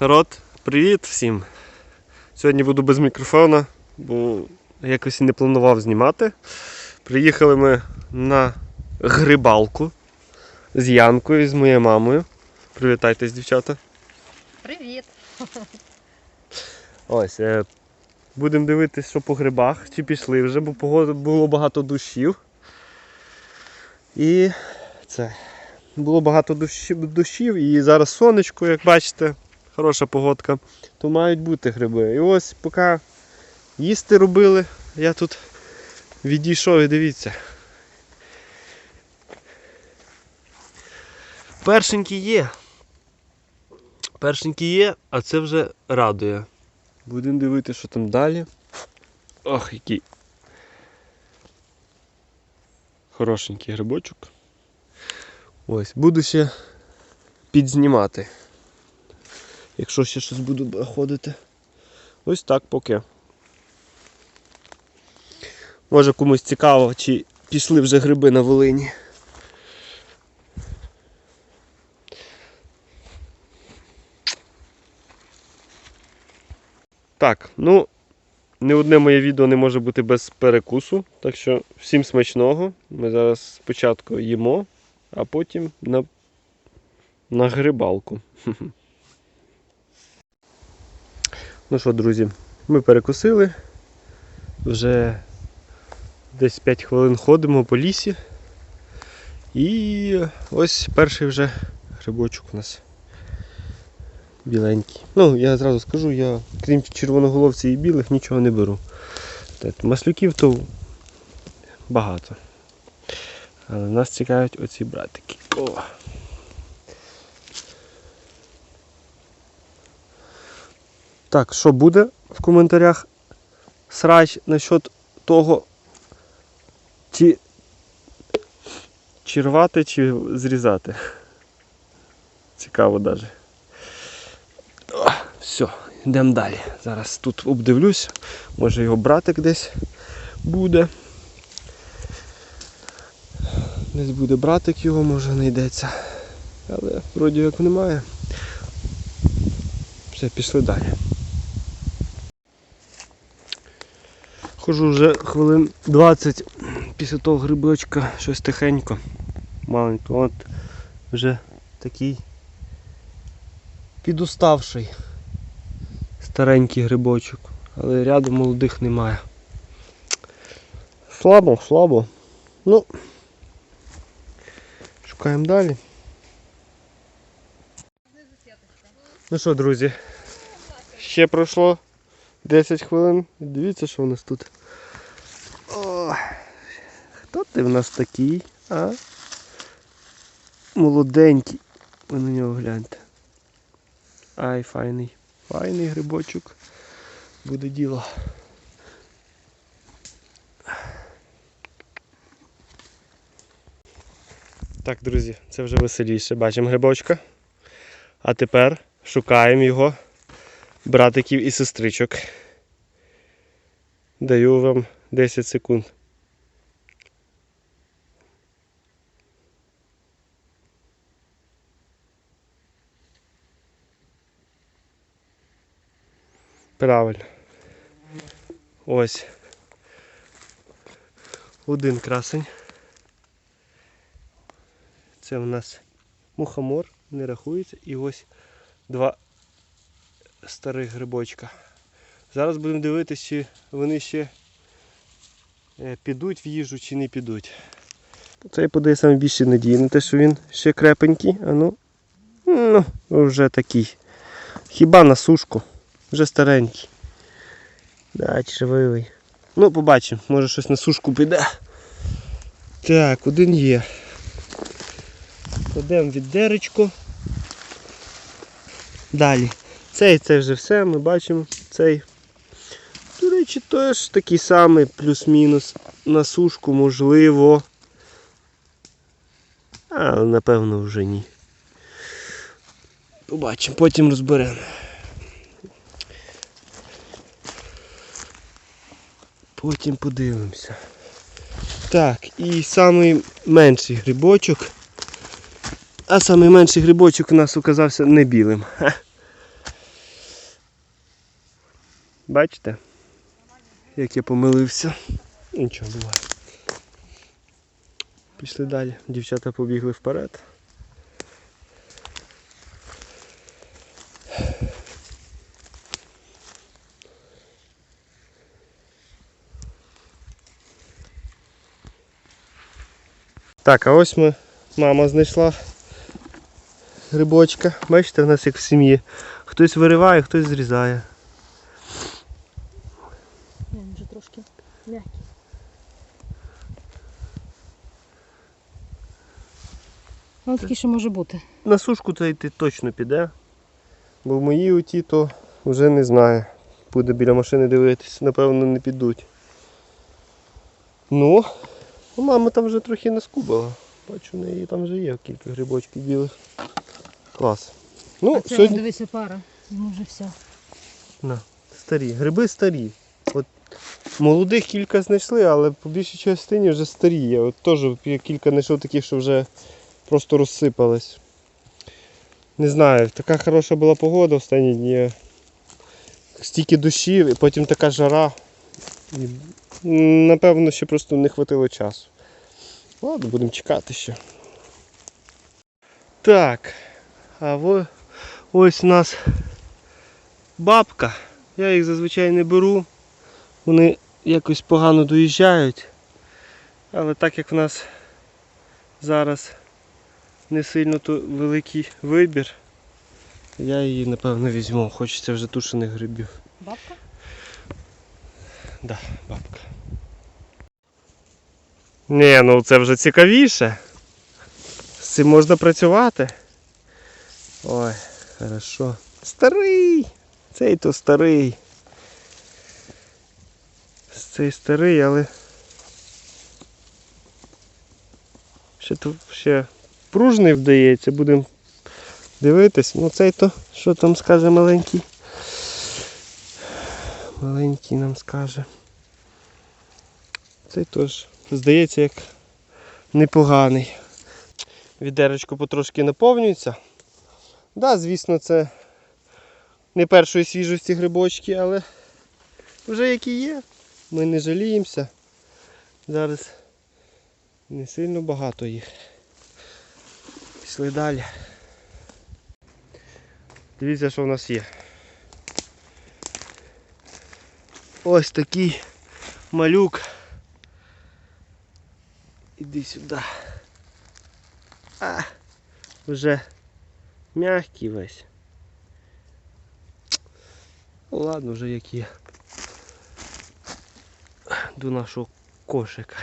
Народ, привіт всім! Сьогодні буду без мікрофона, бо якось і не планував знімати. Приїхали ми на грибалку з Янкою, з моєю мамою. Привітайтесь, дівчата. Привіт! Ось. Е, будемо дивитися, що по грибах, чи пішли вже, бо погода було багато дощів. І це. Було багато дощів, дощів і зараз сонечко, як бачите, хороша погодка, то мають бути гриби. І ось поки їсти робили, я тут відійшов і дивіться. Першенькі є. Першенькі є, а це вже радує. Будемо дивитися, що там далі. Ох, який. Хорошенький грибочок. Ось, буду ще підзнімати. Якщо ще щось буду ходити. Ось так поки. Може комусь цікаво, чи пішли вже гриби на Волині. Так, ну, не одне моє відео не може бути без перекусу. Так що всім смачного. Ми зараз спочатку їмо, а потім на, на грибалку. Ну що, друзі, ми перекусили. Вже десь 5 хвилин ходимо по лісі. І ось перший вже грибочок у нас біленький. Ну, я зразу скажу, я крім червоноголовців і білих нічого не беру. Маслюків то багато. Але нас цікавлять оці братики. О! Так, що буде в коментарях срач насчет того, чи, чи рвати, чи зрізати. Цікаво навіть. Все, йдемо далі. Зараз тут обдивлюсь. Може його братик десь буде. Десь буде братик його, може знайдеться. Але вроді як немає. Все, пішли далі. Хожу вже хвилин 20 після того грибочка, щось тихенько. Маленько. От вже такий підуставший старенький грибочок, але рядом молодих немає. Слабо, слабо. Ну, шукаємо далі. Ну що, друзі, ще пройшло 10 хвилин. Дивіться, що у нас тут. О, хто ти в нас такий, а? Молоденький. Ви на нього гляньте. Ай, файний. Файний грибочок. Буде діло. Так, друзі, це вже веселіше. Бачимо грибочка. А тепер шукаємо його братиків і сестричок. Даю вам 10 секунд. Правильно. Ось. Один красень. Це у нас мухомор, не рахується. І ось два старих грибочка. Зараз будемо дивитися, чи вони ще е, підуть в їжу чи не підуть. Цей подає саме більше надії на те, що він ще крепенький, а ну, ну вже такий. Хіба на сушку. Вже старенький. Да, червивий. Ну, побачимо, може щось на сушку піде. Так, один є. Кладемо віддеречко. Далі. Цей це вже все, ми бачимо. Цей. До речі, теж такий самий, плюс-мінус. На сушку можливо. А, напевно, вже ні. Побачимо, потім розберемо. Потім подивимося. Так, і самий менший грибочок. А самий менший грибочок у нас оказався не білим. Бачите? Як я помилився. Нічого буває. Пішли далі. Дівчата побігли вперед. Так, а ось ми, мама знайшла грибочка. Бачите, в нас як в сім'ї. Хтось вириває, хтось зрізає. Він вже трошки м'який. Ну, такий може бути. На сушку цей ти точно піде. Бо в моїй оті то вже не знаю. Буде біля машини дивитись, напевно, не підуть. Ну, ну, мама там вже трохи наскубала. Бачу, в неї там вже є кілька грибочків білих. Клас. Ну, а це сьогодні дивися пара. Йому вже все. на, старі. Гриби старі. От молодих кілька знайшли, але по більшій частині вже старі є. От теж кілька знайшов таких, що вже просто розсипались. Не знаю, така хороша була погода останні дні. Стільки дощів і потім така жара. І, напевно, ще просто не хватило часу. Ладно, будемо чекати ще. Так, а во, ось у нас бабка. Я їх зазвичай не беру. Вони якось погано доїжджають. Але так як в нас зараз не сильно то великий вибір, я її напевно візьму. Хочеться вже тушених грибів. Бабка? Да, бабка. Ні, ну це вже цікавіше. З цим можна працювати. Ой, хорошо. Старий! Цей то старий. Цей старий, але. Ще то ще пружний вдається, будемо дивитись. Ну цей то, що там скаже маленький. Маленький нам скаже. Цей теж, здається, як непоганий. Відерочко потрошки наповнюється. Да, звісно, це не першої свіжості грибочки, але вже які є. Ми не жаліємося. Зараз не сильно багато їх. Пішли далі. Дивіться, що в нас є. Ось такий малюк. Іди сюди. А, вже м'який весь. Ладно, вже як є. До нашого кошика.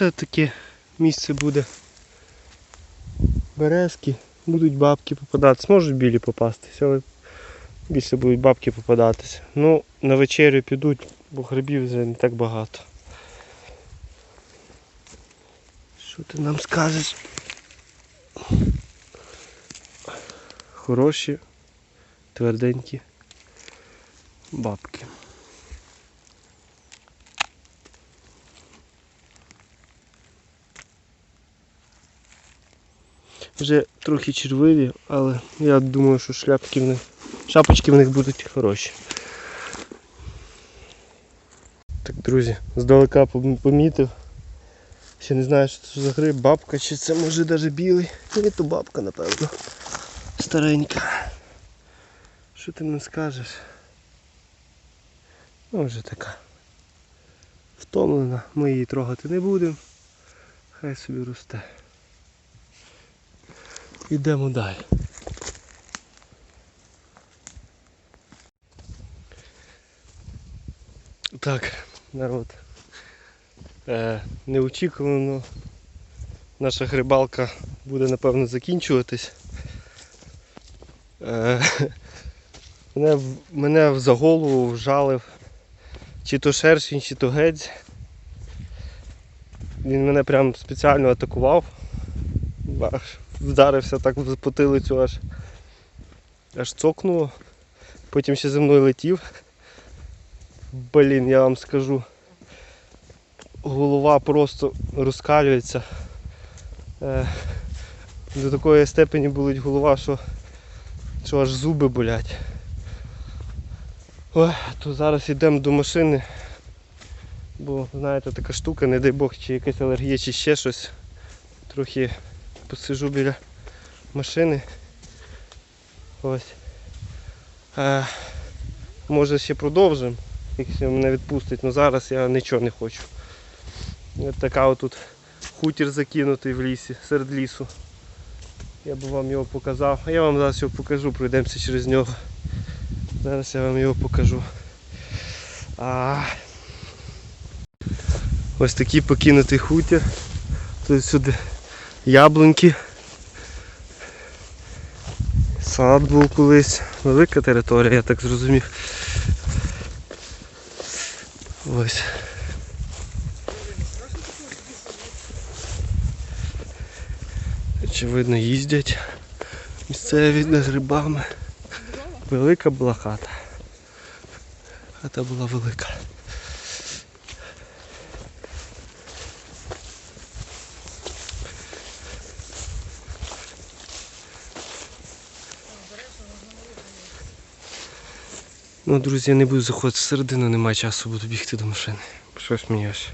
Це таке місце буде. Березки, будуть бабки попадатися. Можуть білі попастися, але більше будуть бабки попадатися. Ну, на вечерю підуть, бо грибів вже не так багато. Що ти нам скажеш? Хороші, тверденькі бабки. Вже трохи червиві, але я думаю, що шляпки в них, шапочки в них будуть хороші. Так, друзі, здалека помітив. Ще не знаю, що це за гриб, бабка чи це може навіть білий. Ні, то бабка, напевно. Старенька. Що ти нам скажеш? Ну, вже така. Втомлена, ми її трогати не будемо. Хай собі росте. Йдемо далі. Так, народ. Е, неочікувано наша грибалка буде напевно закінчуватись. Е, мене, мене за голову вжалив чи то шершень, чи то гець. Він мене прям спеціально атакував. Аж вдарився так в потилицю аж аж цокнуло. Потім ще зі мною летів. Блін, я вам скажу. Голова просто розкалюється. Е, до такої степені болить голова, що, що аж зуби болять. Ой, то зараз йдемо до машини. Бо, знаєте, така штука, не дай Бог, чи якась алергія, чи ще щось. Трохи посижу біля машини. Ось. Е, може ще продовжимо, якщо мене відпустить, але зараз я нічого не хочу. Ось така отут хутір закинутий в лісі, серед лісу. Я би вам його показав. Я вам зараз його покажу, пройдемося через нього. Зараз я вам його покажу. А... Ось такий покинутий хутір. Тут сюди яблуньки. Сад був колись. Велика територія, я так зрозумів. Ось. Очевидно, їздять місцеві за грибами. Велика була хата. Хата була велика. Ну, друзі, я не буду заходити всередину, немає часу, буду бігти до машини. Щось мені аж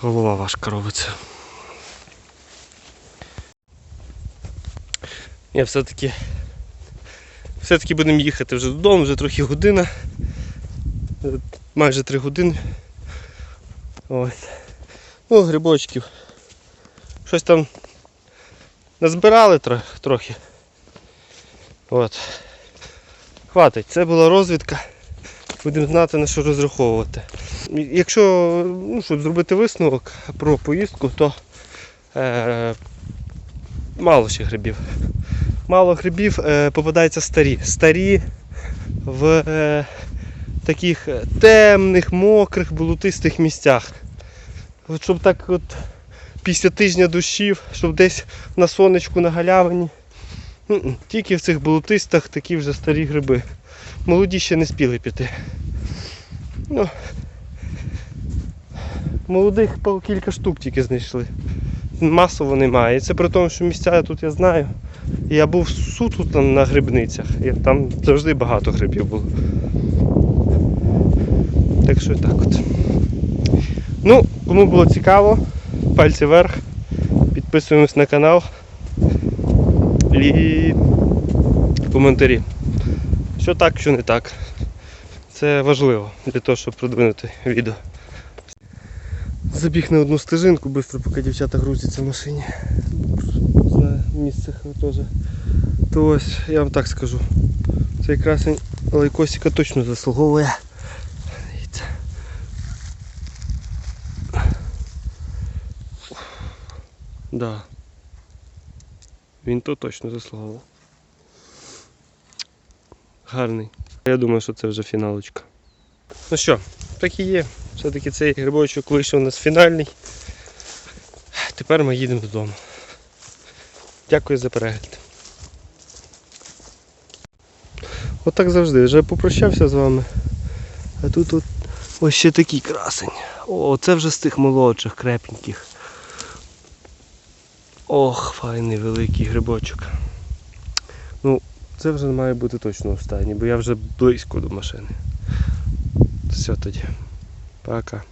голова важка робиться. Я все-таки все-таки будемо їхати вже додому, вже трохи година. Майже три години. Ось. Ну, грибочків. Щось там назбирали трохи. От. Хватить, це була розвідка. Будемо знати на що розраховувати. Якщо ну, щоб зробити висновок про поїздку, то е, мало ще грибів. Мало грибів е, попадаються старі. Старі в е, таких темних, мокрих, болотистих місцях. От щоб так от після тижня дощів, щоб десь на сонечку на галявині. М-м, Тільки в цих болотистах такі вже старі гриби. Молоді ще не спіли піти. Ну, молодих по кілька штук тільки знайшли. Масово немає. І це при тому, що місця тут я знаю. Я був суто там на грибницях. І там завжди багато грибів було. Так що так от. Ну, кому було цікаво, пальці вверх. Підписуємось на канал. І коментарі. Що так, що не так. Це важливо для того, щоб продвинути відео. Забіг на одну стежинку, швидко, поки дівчата грузяться в машині. Знаю, місце теж. То ось, я вам так скажу. Цей красень лайкосика точно заслуговує. Да. Він то точно заслуговував. Гарний. Я думаю, що це вже фіналочка. Ну що, так і є. Все-таки цей грибочок вийшов у нас фінальний. Тепер ми їдемо додому. Дякую за перегляд. Отак завжди. Вже попрощався з вами. А тут от ось ще такий красень. О, це вже з тих молодших, крепеньких. Ох, файний великий грибочок. Ну, це вже має бути точно останній, бо я вже близько до машини. Все тоді. Пока.